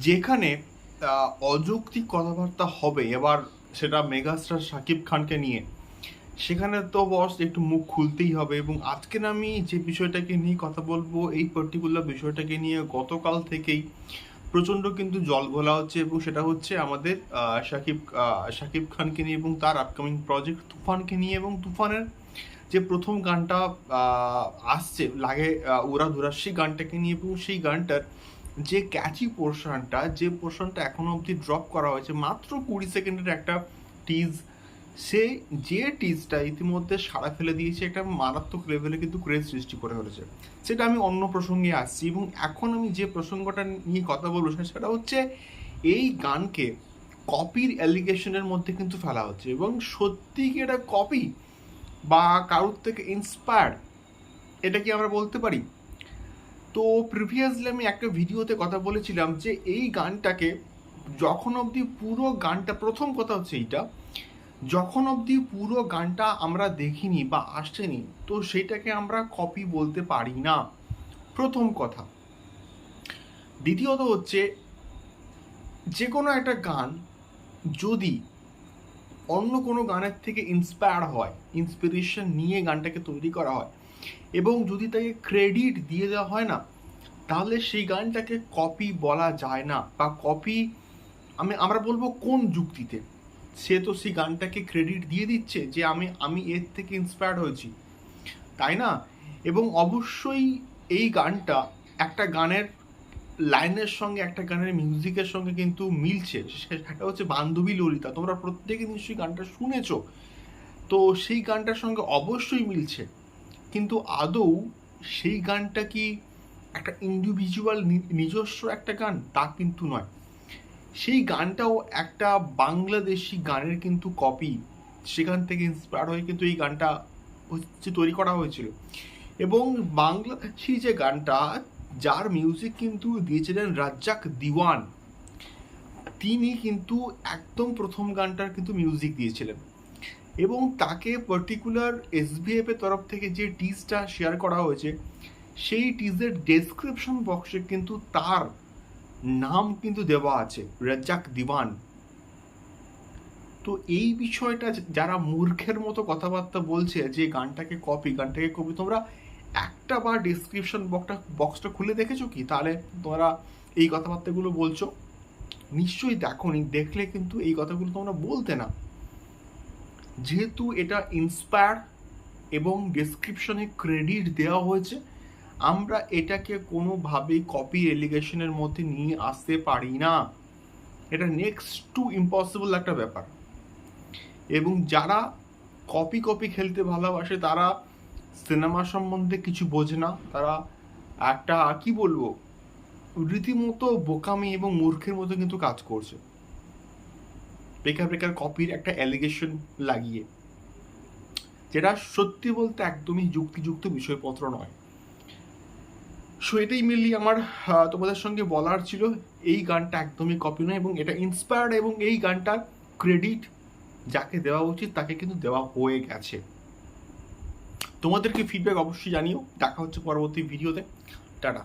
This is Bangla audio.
যেখানে অযৌক্তিক কথাবার্তা হবে এবার সেটা মেগাস্টার শাকিব খানকে নিয়ে সেখানে তো বস একটু মুখ খুলতেই হবে এবং আজকে আমি যে বিষয়টাকে নিয়ে কথা বলব এই পার্টিকুলার বিষয়টাকে নিয়ে গতকাল থেকেই প্রচণ্ড কিন্তু জল ঘোলা হচ্ছে এবং সেটা হচ্ছে আমাদের আহ, শাকিব খানকে নিয়ে এবং তার আপকামিং প্রজেক্ট তুফানকে নিয়ে এবং তুফানের যে প্রথম গানটা আসছে লাগে উড়া ধুরা সেই গানটাকে নিয়ে এবং সেই গানটার যে ক্যাচি পোর্শনটা যে পোর্শনটা এখনও অবধি ড্রপ করা হয়েছে, মাত্র কুড়ি সেকেন্ডের একটা টিজ সে যে টিজটা ইতিমধ্যে সাড়া ফেলে দিয়েছে একটা মারাত্মক লেভেলে কিন্তু ক্রেজ সৃষ্টি করে ফেলেছে। সেটা আমি অন্য প্রসঙ্গে আসছি এবং এখন আমি যে প্রসঙ্গটা নিয়ে কথা বলব সেটা হচ্ছে এই গানকে কপির অ্যালিগেশনের মধ্যে কিন্তু ফেলা হচ্ছে এবং সত্যি কি এটা কপি বা কারোর থেকে ইন্সপায়ার্ড এটা কি আমরা বলতে পারি? তো প্রিভিয়াসলি আমি একটা ভিডিওতে কথা বলেছিলাম যে এই গানটাকে যখন অবধি পুরো গানটা, প্রথম কথা হচ্ছে এইটা, যখন অবধি পুরো গানটা আমরা দেখিনি বা আসছেনি তো সেটাকে আমরা কপি বলতে পারি না। প্রথম কথা। দ্বিতীয়ত হচ্ছে যে কোনো একটা গান যদি অন্য কোনো গানের থেকে ইন্সপায়ার হয় ইন্সপিরেশন নিয়ে গানটাকে তৈরি করা হয় এবং যদি তাকে ক্রেডিট দিয়ে দেওয়া হয় না, তাহলে সেই গানটাকে কপি বলা যায় না বা কপি আমি, আমরা বলব কোন যুক্তিতে? সে তো সেই গানটাকে ক্রেডিট দিয়ে দিচ্ছে যে আমি আমি এর থেকে ইন্সপায়ার্ড হয়েছি। তাই না? এবং অবশ্যই এই গানটা একটা গানের লাইনের সঙ্গে, একটা গানের মিউজিকের সঙ্গে কিন্তু মিলছে। সেটা হচ্ছে বান্ধবী ললিতা। তোমরা প্রত্যেকে নিশ্চয়ই গানটা শুনেছ। তো সেই গানটার সঙ্গে অবশ্যই মিলছে। কিন্তু আদৌ সেই গানটা কি একটা ইন্ডিভিজুয়াল নিজস্ব একটা গান? তা কিন্তু নয়। সেই গানটাও একটা বাংলাদেশি গানের কিন্তু কপি সেখান থেকে ইন্সপায়ার হয়ে কিন্তু এই গানটা হচ্ছে তৈরি করা হয়েছিল। এবং বাংলাদেশি যে গানটা, যার মিউজিক কিন্তু দিয়েছিলেন রাজ্জাক দিওয়ান, তিনি কিন্তু একদম প্রথম গানটার কিন্তু মিউজিক দিয়েছিলেন। এবং তাকে পার্টিকুলার এসবিএফ এর তরফ থেকে যে টিজটা শেয়ার করা হয়েছে, সেই টিজের ডেসক্রিপশন বক্সে কিন্তু তার নাম কিন্তু দেওয়া আছে, রাজ্জাক দিওয়ান। তো এই বিষয়টা যারা মূর্খের মতো কথাবার্তা বলছে যে গানটাকে কপি গানটাকে কপি তোমরা একটা বার ডিসক্রিপশন বক্সটা বক্সটা খুলে দেখেছ কি? তাহলে তোমরা এই কথাবার্তাগুলো বলছো। নিশ্চয়ই দেখোনি, দেখলে কিন্তু এই কথাগুলো তোমরা বলতে না। যেহেতু এটা ইন্সপায়ার এবং ডেসক্রিপশনে ক্রেডিট দেওয়া হয়েছে, আমরা এটাকে কোনোভাবেই কপি এলিগেশনের মধ্যে নিয়ে আসতে পারি না। এটা নেক্সট টু ইম্পসিবল একটা ব্যাপার। এবং যারা কপি কপি খেলতে ভালোবাসে, তারা সিনেমা সম্বন্ধে কিছু বোঝে না। তারা একটা, কি বলব, রীতিমতো বোকামি এবং মূর্খের মতো কিন্তু কাজ করছে। বেকার বেকার কপির একটা অ্যালিগেশন লাগিয়ে। যেটা সত্যি বলতে একদমই যুক্তিযুক্ত বিষয়পত্র নয়। সো এটাই মেনলি আমার তোমাদের সঙ্গে বলার ছিল। এই গানটা একদমই কপি নয় এবং এটা ইন্সপায়ার্ড এবং এই গানটার ক্রেডিট যাকে দেওয়া উচিত তাকে কিন্তু দেওয়া হয়ে গেছে। তোমাদেরকে ফিডব্যাক অবশ্যই জানিও। দেখা হচ্ছে পরবর্তী ভিডিওতে টাটা।